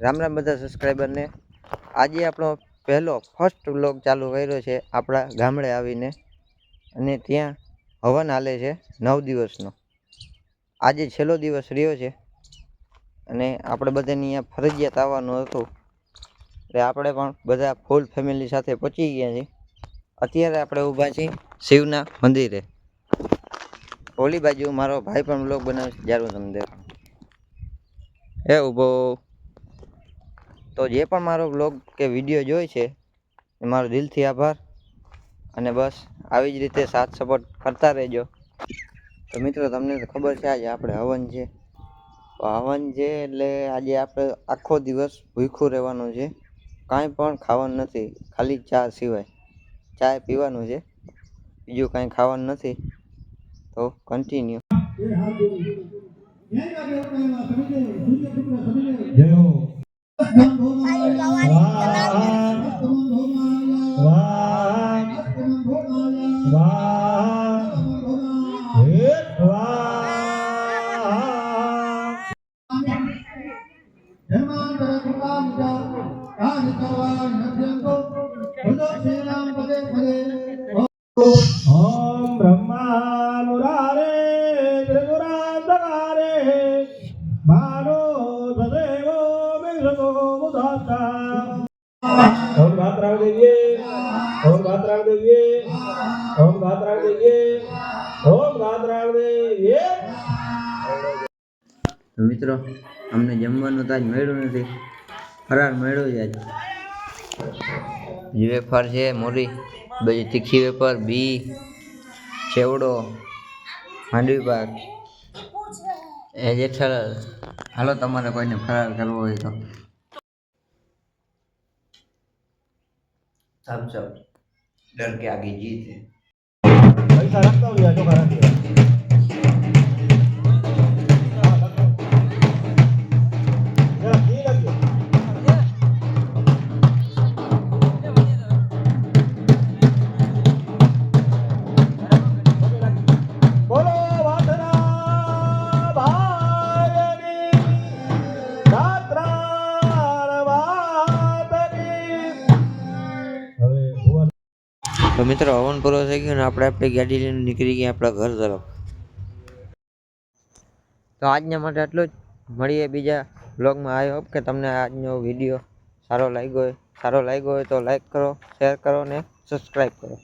રામ રામ બધા સબસ્ક્રાઈબરને આજે આપણો પહેલો ફર્સ્ટ વ્લોગ ચાલુ કર્યો છે આપણા ગામડે આવીને. અને ત્યાં હવન હાલે છે નવ દિવસનો. આજે છેલ્લો દિવસ રહ્યો છે. અને આપણે બધાને અહીંયા ફરજિયાત આવવાનું હતું. એટલે આપણે પણ બધા ફૂલ ફેમિલી સાથે પહોંચી ગયા છીએ. અત્યારે આપણે ઊભા છીએ શિવના મંદિરે. ઓલી બાજુ મારો ભાઈ પણ વ્લોગ બનાવે છે. જ્યારે હું તમને. એ ઊભો તો જે પણ મારો બ્લોગ કે વીડિયો જોઈ છે, એ મારો દિલથી આભાર. અને બસ, આવી જ રીતે સાથ સપોર્ટ કરતા રહેજો. તો મિત્રો, તમને તો ખબર છે, આજે આપણે હવન છે. તો હવન છે એટલે આજે આપણે આખો દિવસ ભૂખ્યું રહેવાનું છે. કાંઈ પણ ખાવાનું નથી, ખાલી ચા સિવાય. ચા પીવાનું છે. બીજું કાંઈ ખાવાનું નથી. તો કન્ટિન્યુ વાહ વાહ હે વાહ ઓમ બ્રહ્મા મુરારે ત્રિપુરાંતકારે માનો સદેવો વિષ્ણુ મુદાતા ઓમ ગાત્રા દેવીએ ઓમ ગાત્રા દેવીએ ઓમ ગાત્રા દેવીએ ઓમ ગાત્રા દેવીએ તો મિત્રો, અમને જમવાનું તાજ મળ્યું નથી. ફરાર મળ્યો છે આજ. વેફર છે, મોરી. બધી તીખી વેફર બી ચેવડો, માંડવી પાક. એ જેઠાલાલ. હાલો, તમારે કોઈને ફરાર કરવો હોય તો. થમ્સ અપ ડર કે આગે જીત. હે તો મિત્રો, હવન પૂરો થઈ ગયો ને આપણે આપણી ગાડી લઈને નીકળી ગયા આપણા ઘર તરફ. તો આજના માટે આટલું જ. મળીએ બીજા બ્લોગમાં હોપ કે તમને આજનો વીડિયો સારો લાગ્યો હોય. સારો લાગ્યો હોય તો લાઈક કરો શેર કરો ને સબસ્ક્રાઈબ કરો.